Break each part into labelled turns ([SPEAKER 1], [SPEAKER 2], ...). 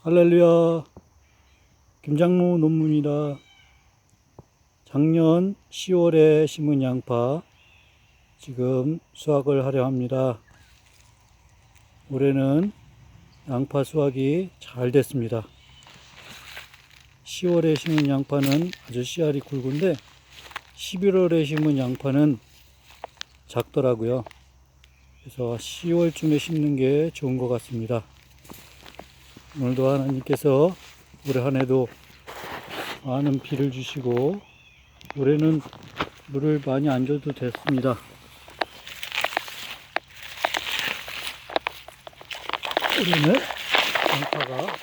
[SPEAKER 1] 할렐루야. 김장로 논문이다. 작년 10월에 심은 양파 지금 수확을 하려 합니다. 올해는 양파 수확이 잘 됐습니다. 10월에 심은 양파는 아주 씨알이 굵은데 11월에 심은 양파는 작더라고요. 그래서 10월쯤에 심는 게 좋은 것 같습니다. 오늘도 하나님께서 올해 한 해도 많은 비를 주시고 올해는 물을 많이 안 줘도 됐습니다. 올해는 양파가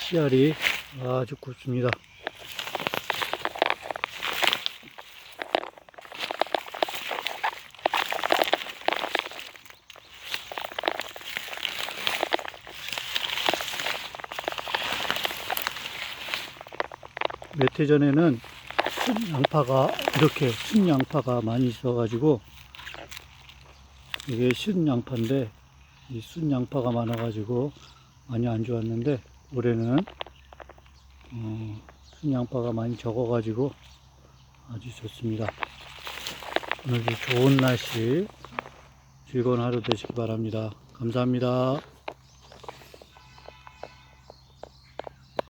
[SPEAKER 1] 씨알이 아주 굵습니다. 몇 해 전에는 순 양파가 이렇게 순 양파가 많이 있어 가지고 이게 순 양파인데 이순 양파가 많아 가지고 많이 안 좋았는데 올해는 어, 순 양파가 많이 적어 가지고 아주 좋습니다. 오늘도 좋은 날씨 즐거운 하루 되시기 바랍니다. 감사합니다.